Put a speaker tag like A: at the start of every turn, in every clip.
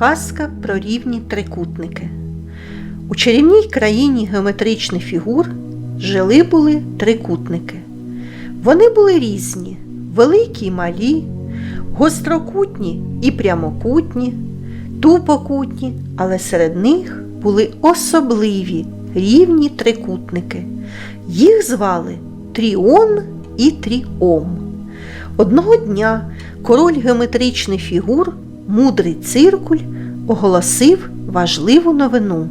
A: Казка про рівні трикутники. У чарівній країні геометричних фігур жили були трикутники. Вони були різні, великі й малі, гострокутні і прямокутні, тупокутні, але серед них були особливі рівні трикутники. Їх звали Тріон і Тріом. Одного дня король геометричних фігур, мудрий циркуль, оголосив важливу новину.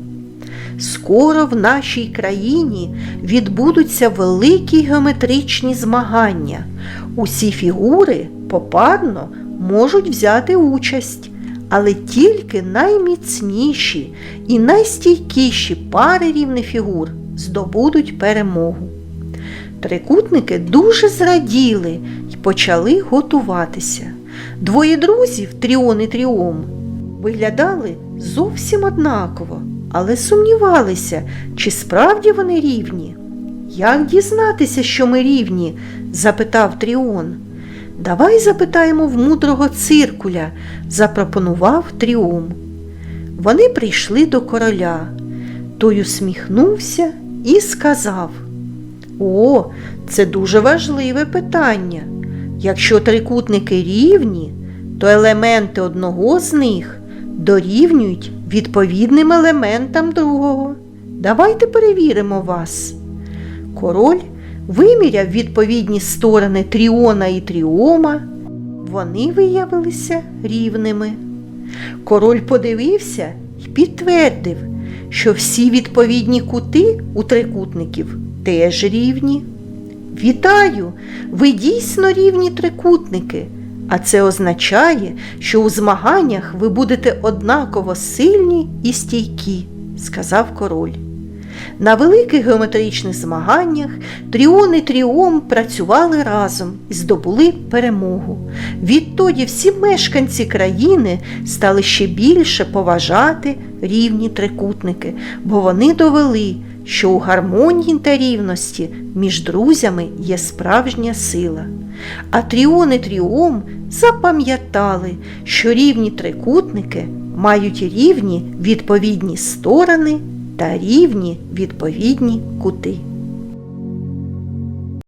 A: Скоро в нашій країні відбудуться великі геометричні змагання. Усі фігури попарно можуть взяти участь, але тільки найміцніші і найстійкіші пари рівних фігур здобудуть перемогу. Трикутники дуже зраділи і почали готуватися. Двоє друзів, Тріон і Тріом, виглядали зовсім однаково, але сумнівалися, чи справді вони рівні. Як дізнатися, що ми рівні? запитав Тріон. Давай запитаємо в мудрого циркуля, запропонував Тріом. Вони прийшли до короля. Той усміхнувся і сказав О, це дуже важливе питання. Якщо трикутники рівні, то елементи одного з них дорівнюють відповідним елементам другого. Давайте перевіримо вас. Король виміряв відповідні сторони тріона і тріома. Вони виявилися рівними. Король подивився і підтвердив, що всі відповідні кути у трикутників теж рівні. Вітаю! Ви дійсно рівні трикутники, а це означає, що у змаганнях ви будете однаково сильні і стійкі, сказав король. На великих геометричних змаганнях Тріон і Тріом працювали разом і здобули перемогу. Відтоді всі мешканці країни стали ще більше поважати рівні трикутники, бо вони довели, що у гармонії та рівності між друзями є справжня сила. А Тріон і Тріом запам'ятали, що рівні трикутники мають рівні відповідні сторони та рівні відповідні кути.